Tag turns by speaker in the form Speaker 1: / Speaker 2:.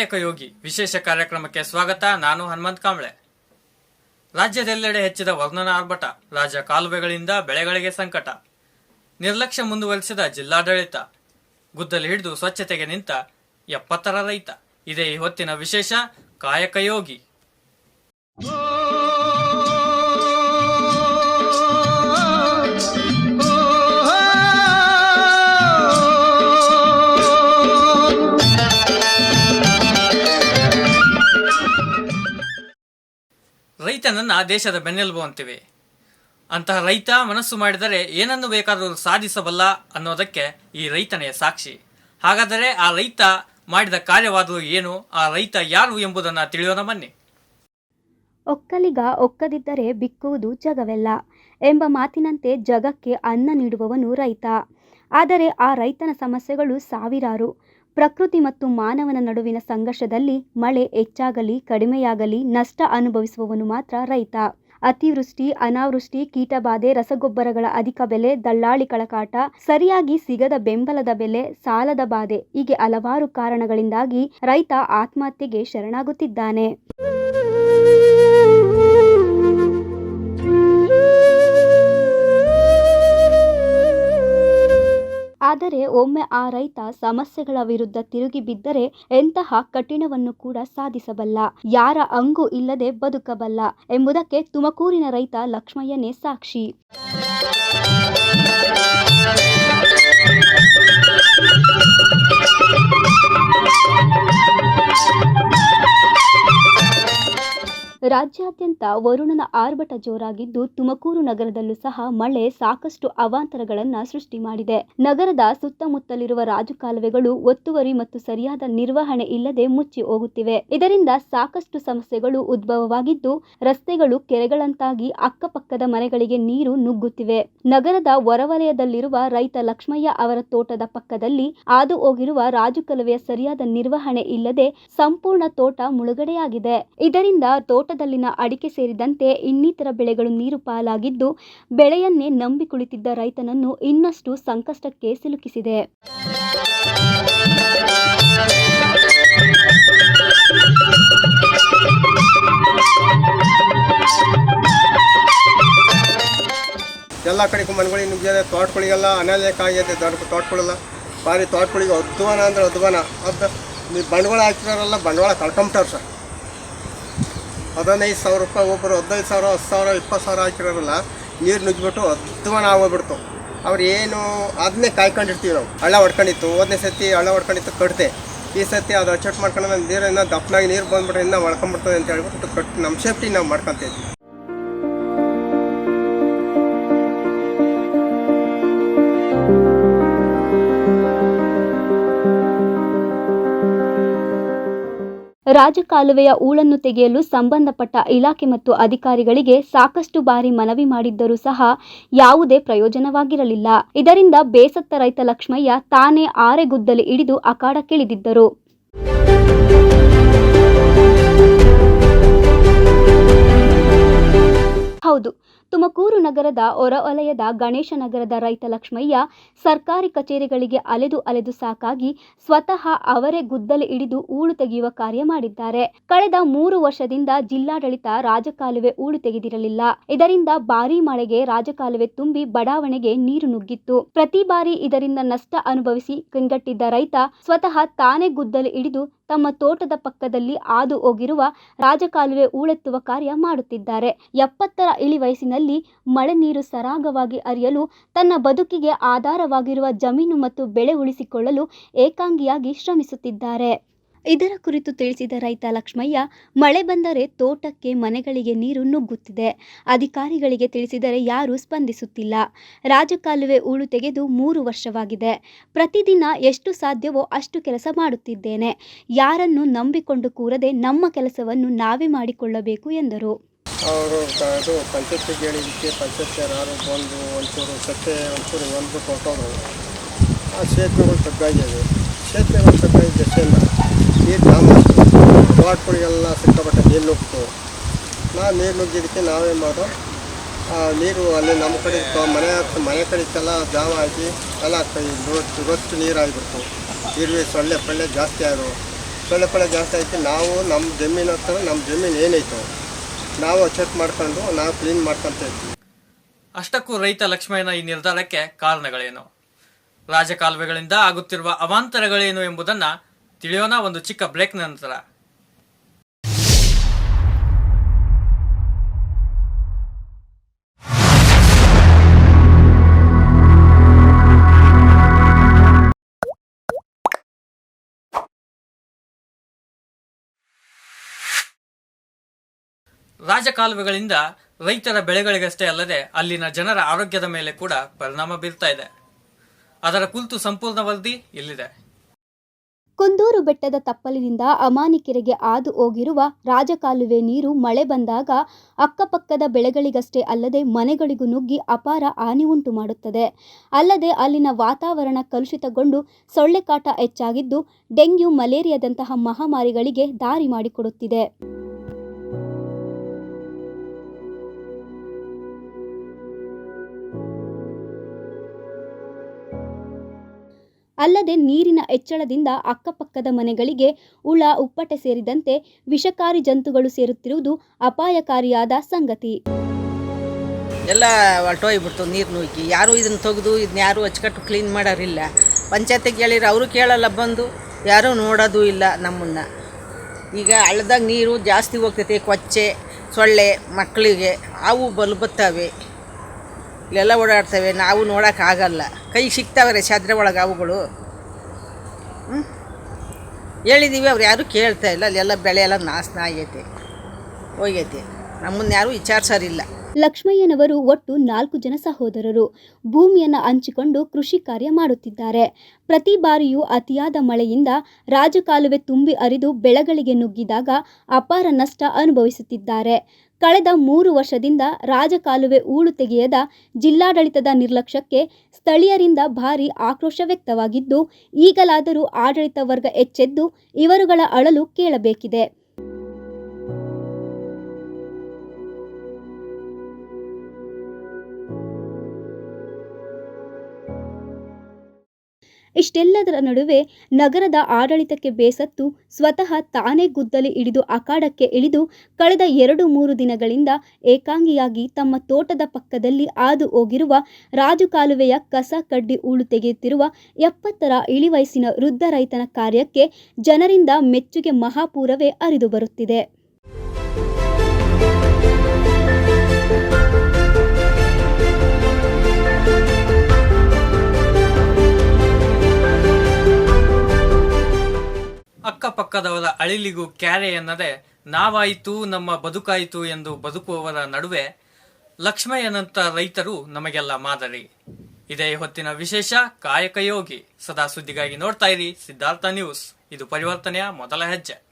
Speaker 1: ಕಾಯಕ ಯೋಗಿ, ವಿಶೇಷ ಕಾರ್ಯಕ್ರಮಕ್ಕೆ ಸ್ವಾಗತ. ನಾನು ಹನುಮಂತ್ ಕಾಂಬ್ಳೆ. ರಾಜ್ಯದೆಲ್ಲೆಡೆ ಹೆಚ್ಚಿದ ವರ್ಣನ ಆರ್ಭಟ ರಾಜ್ಯ ಕಾಲುವೆಗಳಿಂದ ಬೆಳೆಗಳಿಗೆ ಸಂಕಟ. ನಿರ್ಲಕ್ಷ್ಯ ಮುಂದುವರಿಸಿದ ಜಿಲ್ಲಾಡಳಿತ. ಗುದ್ದಲಿ ಹಿಡಿದು ಸ್ವಚ್ಛತೆಗೆ ನಿಂತ ಎಪ್ಪತ್ತರ ರೈತ. ಇದೇ ಈ ಹೊತ್ತಿನ ವಿಶೇಷ, ಕಾಯಕ ಯೋಗಿ. ರೈತನನ್ನ ದೇಶದ ಬೆನ್ನೆಲುಬು ಅಂತಿವೆ. ಅಂತಹ ರೈತ ಮನಸ್ಸು ಮಾಡಿದರೆ ಏನನ್ನು ಬೇಕಾದರೂ ಸಾಧಿಸಬಲ್ಲ ಅನ್ನೋದಕ್ಕೆ ಈ ರೈತನೇ ಸಾಕ್ಷಿ. ಹಾಗಾದರೆ ಆ ರೈತ ಮಾಡಿದ ಕಾರ್ಯವಾದರೂ ಏನು, ಆ ರೈತ ಯಾರು ಎಂಬುದನ್ನು ತಿಳಿಯೋಣ ಬನ್ನಿ.
Speaker 2: ಒಕ್ಕಲಿಗ ಒಕ್ಕದಿದ್ದರೆ ಬಿಕ್ಕುವುದು ಜಗವೆಲ್ಲ ಎಂಬ ಮಾತಿನಂತೆ ಜಗಕ್ಕೆ ಅನ್ನ ನೀಡುವವನು ರೈತ. ಆದರೆ ಆ ರೈತನ ಸಮಸ್ಯೆಗಳು ಸಾವಿರಾರು. ಪ್ರಕೃತಿ ಮತ್ತು ಮಾನವನ ನಡುವಿನ ಸಂಘರ್ಷದಲ್ಲಿ ಮಳೆ ಹೆಚ್ಚಾಗಲಿ, ಕಡಿಮೆಯಾಗಲಿ, ನಷ್ಟ ಅನುಭವಿಸುವವನು ಮಾತ್ರ ರೈತ. ಅತಿವೃಷ್ಟಿ, ಅನಾವೃಷ್ಟಿ, ಕೀಟಬಾಧೆ, ರಸಗೊಬ್ಬರಗಳ ಅಧಿಕ ಬೆಲೆ ದಳ್ಳಾಳಿ ಕಳಕಾಟ, ಸರಿಯಾಗಿ ಸಿಗದ ಬೆಂಬಲದ ಬೆಲೆ, ಸಾಲದ ಬಾಧೆ ಹೀಗೆ ಹಲವಾರು ಕಾರಣಗಳಿಂದಾಗಿ ರೈತ ಆತ್ಮಹತ್ಯೆಗೆ ಶರಣಾಗುತ್ತಿದ್ದಾನೆ. ಆದರೆ ಒಮ್ಮೆ ಆ ರೈತ ಸಮಸ್ಯೆಗಳ ವಿರುದ್ಧ ತಿರುಗಿ ಬಿದ್ದರೆ ಎಂತಹ ಕಠಿಣವನ್ನು ಕೂಡ ಸಾಧಿಸಬಲ್ಲ. ಯಾರ ಅಂಗು ಇಲ್ಲದೆ ಬದುಕಬಲ್ಲ ಎಂಬುದಕ್ಕೆ ತುಮಕೂರಿನ ರೈತ ಲಕ್ಷ್ಮಯ್ಯನೇ ಸಾಕ್ಷಿ. ರಾಜ್ಯಾದ್ಯಂತ ವರುಣನ ಆರ್ಭಟ ಜೋರಾಗಿದ್ದು ತುಮಕೂರು ನಗರದಲ್ಲೂ ಸಹ ಮಳೆ ಸಾಕಷ್ಟು ಅವಾಂತರಗಳನ್ನ ಸೃಷ್ಟಿ ಮಾಡಿದೆ. ನಗರದ ಸುತ್ತಮುತ್ತಲಿರುವ ರಾಜಕಾಲುವೆಗಳು ಒತ್ತುವರಿ ಮತ್ತು ಸರಿಯಾದ ನಿರ್ವಹಣೆ ಇಲ್ಲದೆ ಮುಚ್ಚಿ ಹೋಗುತ್ತಿವೆ. ಇದರಿಂದ ಸಾಕಷ್ಟು ಸಮಸ್ಯೆಗಳು ಉದ್ಭವವಾಗಿದ್ದು, ರಸ್ತೆಗಳು ಕೆರೆಗಳಂತಾಗಿ ಅಕ್ಕಪಕ್ಕದ ಮನೆಗಳಿಗೆ ನೀರು ನುಗ್ಗುತ್ತಿವೆ. ನಗರದ ಹೊರವಲಯದಲ್ಲಿರುವ ರೈತ ಲಕ್ಷ್ಮಯ್ಯ ಅವರ ತೋಟದ ಪಕ್ಕದಲ್ಲಿ ಹಾದು ಹೋಗಿರುವ ರಾಜಕಾಲುವೆಯ ಸರಿಯಾದ ನಿರ್ವಹಣೆ ಇಲ್ಲದೆ ಸಂಪೂರ್ಣ ತೋಟ ಮುಳುಗಡೆಯಾಗಿದೆ. ಇದರಿಂದ ತೋಟದಲ್ಲಿನ ಅಡಿಕೆ ಸೇರಿದಂತೆ ಇನ್ನಿತರ ಬೆಳೆಗಳು ನೀರು ಪಾಲಾಗಿದ್ದು, ಬೆಳೆಯನ್ನೇ ನಂಬಿ ಕುಳಿತಿದ್ದ ರೈತನನ್ನು ಇನ್ನಷ್ಟು ಸಂಕಷ್ಟಕ್ಕೆ ಸಿಲುಕಿಸಿದೆ.
Speaker 3: ಎಲ್ಲ ಕಡೆಗೂ ಮನೆಗಳಿಗೆ ನುಗ್ಗಿದೆ ತೋಟಗಳಿಗೆಲ್ಲ ಅನಾಲೇಕ ಆಗಿದೆ ದೊಡ್ಡ ತೋಟಗಳೆಲ್ಲ ಭಾರಿ ತೋಟಗಳಿಗೆ ಅಧ್ವಾನ ಅಂದ್ರೆ ಅಧ್ವಾನ ಅದು ನೀವು ಬಂಡವಾಳ ಹಾಕಿರೋರೆಲ್ಲ ಬಂಡವಾಳ ಕಳ್ಕೊಂಬಿಟ್ಟಾರ ಸರ್. ಹದಿನೈದು ಸಾವಿರ ರೂಪಾಯಿ ಒಬ್ಬರು ಹದಿನೈದು ಸಾವಿರ, ಹತ್ತು ಸಾವಿರ, ಇಪ್ಪತ್ತು ಸಾವಿರ ಹಾಕಿರೋರಲ್ಲ, ನೀರು ನುಗ್ಗಿಬಿಟ್ಟು ಅದ್ವಾನ ಆಗೋಗ್ಬಿಡ್ತು ಅವ್ರು ಏನು ಅದನ್ನೇ ಕಾಯ್ಕೊಂಡಿರ್ತೀವಿ ನಾವು. ಹಳ್ಳ ಹೊಡ್ಕೊಂಡಿತ್ತು, ಹೋದನೇ ಸತಿ ಹಳ್ಳ ಹೊಡ್ಕೊಂಡಿತ್ತು ಕಟ್ತೆ ಈ ಸತಿ ಅದು ಅಚ್ಚಟ್ ಮಾಡ್ಕೊಂಡು ನೀರನ್ನ ದಪ್ಪನಾಗಿ ನೀರು ಬಂದ್ಬಿಟ್ರೆ ಇನ್ನೂ ಒಳ್ಕೊಂಬಿಡ್ತದೆ ಅಂತ ಹೇಳ್ಬಿಟ್ಟು ಕಟ್ ನಮ್ಮ ಸೇಫ್ಟಿ ನಾವು ಮಾಡ್ಕೊತೀವಿ
Speaker 2: ರಾಜಕಾಲುವೆಯ ಹೂಳನ್ನು ತೆಗೆಯಲು ಸಂಬಂಧಪಟ್ಟ ಇಲಾಖೆ ಮತ್ತು ಅಧಿಕಾರಿಗಳಿಗೆ ಸಾಕಷ್ಟು ಬಾರಿ ಮನವಿ ಮಾಡಿದ್ದರೂ ಸಹ ಯಾವುದೇ ಪ್ರಯೋಜನವಾಗಿರಲಿಲ್ಲ. ಇದರಿಂದ ಬೇಸತ್ತ ರೈತ ಲಕ್ಷ್ಮಯ್ಯ ತಾನೇ ಆರೆಗುದ್ದಲಿ ಹಿಡಿದು ಅಖಾಡಕ್ಕಿಳಿದಿದ್ದರು ಹೌದು ತುಮಕೂರು ನಗರದ ಹೊರವಲಯದ ಗಣೇಶ ನಗರದ ರೈತ ಲಕ್ಷ್ಮಯ್ಯ ಸರ್ಕಾರಿ ಕಚೇರಿಗಳಿಗೆ ಅಲೆದು ಅಲೆದು ಸಾಕಾಗಿ ಸ್ವತಃ ಅವರೇ ಗುದ್ದಲಿ ಹಿಡಿದು ಹೂಳು ತೆಗೆಯುವ ಕಾರ್ಯ ಮಾಡಿದ್ದಾರೆ. ಕಳೆದ ಮೂರು ವರ್ಷದಿಂದ ಜಿಲ್ಲಾಡಳಿತ ರಾಜಕಾಲುವೆ ಹೂಳು ತೆಗೆದಿರಲಿಲ್ಲ. ಇದರಿಂದ ಭಾರೀ ಮಳೆಗೆ ರಾಜಕಾಲುವೆ ತುಂಬಿ ಬಡಾವಣೆಗೆ ನೀರು ನುಗ್ಗಿತ್ತು. ಪ್ರತಿ ಬಾರಿ ಇದರಿಂದ ನಷ್ಟ ಅನುಭವಿಸಿ ಕಂಗಟ್ಟಿದ್ದ ರೈತ ಸ್ವತಃ ತಾನೇ ಗುದ್ದಲಿ ಹಿಡಿದು ತಮ್ಮ ತೋಟದ ಪಕ್ಕದಲ್ಲಿ ಹಾದು ಹೋಗಿರುವ ರಾಜಕಾಲುವೆ ಹೂಳೆತ್ತುವ ಕಾರ್ಯ ಮಾಡುತ್ತಿದ್ದಾರೆ. ಎಪ್ಪತ್ತರ ಇಳಿ ವಯಸ್ಸಿನಲ್ಲಿ ಮಳೆ ನೀರು ಸರಾಗವಾಗಿ ಅರಿಯಲು ತನ್ನ ಬದುಕಿಗೆ ಆಧಾರವಾಗಿರುವ ಜಮೀನು ಮತ್ತು ಬೆಳೆ ಉಳಿಸಿಕೊಳ್ಳಲು ಏಕಾಂಗಿಯಾಗಿ ಶ್ರಮಿಸುತ್ತಿದ್ದಾರೆ. ಇದರ ಕುರಿತು ತಿಳಿಸಿದ ರೈತ ಲಕ್ಷ್ಮಯ್ಯ, ಮಳೆ ಬಂದರೆ ತೋಟಕ್ಕೆ ಮನೆಗಳಿಗೆ ನೀರು ನುಗ್ಗುತ್ತಿದೆ. ಅಧಿಕಾರಿಗಳಿಗೆ ತಿಳಿಸಿದರೆ ಯಾರೂ ಸ್ಪಂದಿಸುತ್ತಿಲ್ಲ. ರಾಜಕಾಲುವೆ ಹೂಳು ತೆಗೆದು ಮೂರು ವರ್ಷವಾಗಿದೆ. ಪ್ರತಿದಿನ ಎಷ್ಟು ಸಾಧ್ಯವೋ ಅಷ್ಟು ಕೆಲಸ ಮಾಡುತ್ತಿದ್ದೇನೆ. ಯಾರನ್ನು ನಂಬಿಕೊಂಡು ಕೂರದೆ ನಮ್ಮ ಕೆಲಸವನ್ನು ನಾವೇ ಮಾಡಿಕೊಳ್ಳಬೇಕು ಎಂದರು.
Speaker 3: ಅವರು ಇದು ಪಂಚಾಯತಿಗೆ ಹೇಳಿದ್ದಕ್ಕೆ ಪಂಚಾಯತಿ ಯಾರು ಬಂದು ಒಂಚೂರು ಸತ್ತೆ ಒಂಚೂರು ಒಂದು ಕೊಟ್ಟೋದ್ರು ಆ ಸೇತುವೆಗಳು ತಗ್ಗಾಗಿದೆ. ಸೇತುವೆಗಳು ತಗ್ಗಾಗಿದ್ದ ಸೇನ ನೀರು ಜಾಮ್ ಆಯಿತು ತೋಟಗಳಿಗೆಲ್ಲ ಸಿಕ್ಕಾಪಟ್ಟೆ ನೀರು ನುಗ್ತು ನಾವು ನೀರು ನುಗ್ಗಿದ್ದಕ್ಕೆ ನಾವೇ ಮಾಡೋ. ಆ ನೀರು ಅಲ್ಲಿ ನಮ್ಮ ಕಡೆ ಮನೆ ಹತ್ತು ಮನೆ ಕಡೆಗೆಲ್ಲ ಜಾವ ಹಾಕಿ ಎಲ್ಲ ರೊಟ್ಟು ರೊಟ್ಟು ನೀರಾಗಿಬಿಡ್ತು. ಇರುವೆ ಸೊಳ್ಳೆ ಪಳ್ಳೆ ಜಾಸ್ತಿ ಆದವು. ಸೊಳ್ಳೆ ಪಳ್ಳೆ ಜಾಸ್ತಿ ಆಯ್ತು ನಾವು ನಮ್ಮ ಜಮೀನು ಹತ್ರ ನಮ್ಮ ಜಮೀನು ಏನೈತೋ ನಾವು ಚೆಕ್ ಮಾಡ್ಕೊಂಡು, ನಾವು ಕ್ಲೀನ್ ಮಾಡ್ಕೊಂತ
Speaker 1: ಅಷ್ಟಕ್ಕೂ ರೈತ ಲಕ್ಷ್ಮಯ್ಯನ ಈ ನಿರ್ಧಾರಕ್ಕೆ ಕಾರಣಗಳೇನು? ರಾಜಕಾಲುವೆಗಳಿಂದ ಆಗುತ್ತಿರುವ ಅವಾಂತರಗಳೇನು ಎಂಬುದನ್ನ ತಿಳಿಯೋಣ ಒಂದು ಚಿಕ್ಕ ಬ್ರೇಕ್ ನಂತರ. ರಾಜಕಾಲುವೆಗಳಿಂದ ರೈತರ ಬೆಳೆಗಳಿಗಷ್ಟೇ ಅಲ್ಲದೆ ಅಲ್ಲಿನ ಜನರ ಆರೋಗ್ಯದ ಮೇಲೆ ಕೂಡ ಪರಿಣಾಮ ಬೀರ್ತಾ ಇದೆ. ಅದರ ಕುರಿತು ಸಂಪೂರ್ಣ ವರದಿ ಇಲ್ಲಿದೆ.
Speaker 2: ಕುಂದೂರು ಬೆಟ್ಟದ ತಪ್ಪಲಿನಿಂದ ಅಮಾನಿಕೆರೆಗೆ ಹಾದು ಹೋಗಿರುವ ರಾಜಕಾಲುವೆ ನೀರು ಮಳೆ ಬಂದಾಗ ಅಕ್ಕಪಕ್ಕದ ಬೆಳೆಗಳಿಗಷ್ಟೇ ಅಲ್ಲದೆ ಮನೆಗಳಿಗೂ ನುಗ್ಗಿ ಅಪಾರ ಹಾನಿ ಉಂಟು ಮಾಡುತ್ತದೆ. ಅಲ್ಲದೆ ಅಲ್ಲಿನ ವಾತಾವರಣ ಕಲುಷಿತಗೊಂಡು ಸೊಳ್ಳೆ ಕಾಟ ಹೆಚ್ಚಾಗಿದ್ದು ಡೆಂಗ್ಯೂ ಮಲೇರಿಯಾದಂತಹ ಮಹಾಮಾರಿಗಳಿಗೆ ದಾರಿ ಮಾಡಿಕೊಡುತ್ತಿದೆ. ಅಲ್ಲದೆ ನೀರಿನ ಹೆಚ್ಚಳದಿಂದ ಅಕ್ಕಪಕ್ಕದ ಮನೆಗಳಿಗೆ ಹುಳ, ಉಪ್ಪಟೆ ಸೇರಿದಂತೆ ವಿಷಕಾರಿ ಜಂತುಗಳು ಸೇರುತ್ತಿರುವುದು ಅಪಾಯಕಾರಿಯಾದ ಸಂಗತಿ.
Speaker 4: ಎಲ್ಲ ಹೊರಟೋಗ್ಬಿಡ್ತು ನೀರು ನುಗ್ಗಿ. ಯಾರು ಇದನ್ನು ತೆಗೆದು, ಇದನ್ನ ಯಾರು ಅಚ್ಚುಕಟ್ಟು ಕ್ಲೀನ್ ಮಾಡೋರಿಲ್ಲ. ಪಂಚಾಯತಿಗೆ ಹೇಳಿದ್ರೆ ಅವರು ಕೇಳಲ್ಲ ಬಂದು, ಯಾರೂ ನೋಡೋದು ಇಲ್ಲ ನಮ್ಮನ್ನು. ಈಗ ಹಳ್ಳದಾಗ ನೀರು ಜಾಸ್ತಿ ಹೋಗ್ತೈತಿ, ಕೊಚ್ಚೆ, ಸೊಳ್ಳೆ, ಮಕ್ಕಳಿಗೆ. ಅವು ಬಲ್ಬತ್ತವೆ. ಇಲ್ಲೆಲ್ಲ ಓಡಾಡ್ತವೆ. ನಾವು ನೋಡೋಕ್ಕಾಗಲ್ಲ. ಕೈ ಸಿಗ್ತಾವ್ರೆ ಚಾದ್ರೆ ಒಳಗೆ ಅವುಗಳು. ಹ್ಞೂ ಹೇಳಿದ್ದೀವಿ ಅವ್ರು ಯಾರೂ ಕೇಳ್ತಾ ಇಲ್ಲ. ಅಲ್ಲೆಲ್ಲ ಬೆಳೆ ಎಲ್ಲ ನಾಶನ ಆಗೈತೆ, ಹೋಗೈತೆ. ನಮ್ಮನ್ನು ಯಾರೂ ವಿಚಾರಿಸೋರಿಲ್ಲ.
Speaker 2: ಲಕ್ಷ್ಮಯ್ಯನವರು ಒಟ್ಟು ನಾಲ್ಕು ಜನ ಸಹೋದರರು. ಭೂಮಿಯನ್ನು ಹಂಚಿಕೊಂಡು ಕೃಷಿ ಕಾರ್ಯ ಮಾಡುತ್ತಿದ್ದಾರೆ. ಪ್ರತಿ ಬಾರಿಯೂ ಅತಿಯಾದ ಮಳೆಯಿಂದ ರಾಜಕಾಲುವೆ ತುಂಬಿ ಅರಿದು ಬೆಳೆಗಳಿಗೆ ನುಗ್ಗಿದಾಗ ಅಪಾರ ನಷ್ಟ ಅನುಭವಿಸುತ್ತಿದ್ದಾರೆ. ಕಳೆದ ಮೂರು ವರ್ಷದಿಂದ ರಾಜಕಾಲುವೆ ಹೂಳು ತೆಗೆಯದ ಜಿಲ್ಲಾಡಳಿತದ ನಿರ್ಲಕ್ಷ್ಯಕ್ಕೆ ಸ್ಥಳೀಯರಿಂದ ಭಾರಿ ಆಕ್ರೋಶ ವ್ಯಕ್ತವಾಗಿದ್ದು, ಈಗಲಾದರೂ ಆಡಳಿತ ವರ್ಗ ಎಚ್ಚೆದ್ದು, ಇವರುಗಳ ಅಳಲು ಕೇಳಬೇಕಿದೆ. ಇಷ್ಟೆಲ್ಲದರ ನಡುವೆ ನಗರದ ಆಡಳಿತಕ್ಕೆ ಬೇಸತ್ತು ಸ್ವತಃ ತಾನೇ ಗುದ್ದಲಿ ಹಿಡಿದು ಅಖಾಡಕ್ಕೆ ಇಳಿದು ಕಳೆದ ಎರಡು ಮೂರು ದಿನಗಳಿಂದ ಏಕಾಂಗಿಯಾಗಿ ತಮ್ಮ ತೋಟದ ಪಕ್ಕದಲ್ಲಿ ಹಾದು ಹೋಗಿರುವ ರಾಜಕಾಲುವೆಯ ಕಸ ಕಡ್ಡಿ ಹೂಳು ತೆಗೆಯುತ್ತಿರುವ ಎಪ್ಪತ್ತರ ಇಳಿವಯಸ್ಸಿನ ವೃದ್ಧ ರೈತನ ಕಾರ್ಯಕ್ಕೆ ಜನರಿಂದ ಮೆಚ್ಚುಗೆ ಮಹಾಪೂರವೇ ಹರಿದು ಬರುತ್ತಿದೆ.
Speaker 1: ಅಕ್ಕಪಕ್ಕದವರ ಅಳಿಲಿಗೂ ಕ್ಯಾರೆ ಎನ್ನದೆ, ನಾವಾಯಿತು, ನಮ್ಮ ಬದುಕಾಯಿತು ಎಂದು ಬದುಕುವವರ ನಡುವೆ ಲಕ್ಷ್ಮಯ್ಯನಂತ ರೈತರು ನಮಗೆಲ್ಲ ಮಾದರಿ. ಇದೇ ಹೊತ್ತಿನ ವಿಶೇಷ, ಕಾಯಕ ಯೋಗಿ. ಸದಾ ಸುದ್ದಿಗಾಗಿ ನೋಡ್ತಾ ಇರಿ ಸಿದ್ಧಾರ್ಥ ನ್ಯೂಸ್. ಇದು ಪರಿವರ್ತನೆಯ ಮೊದಲ ಹೆಜ್ಜೆ.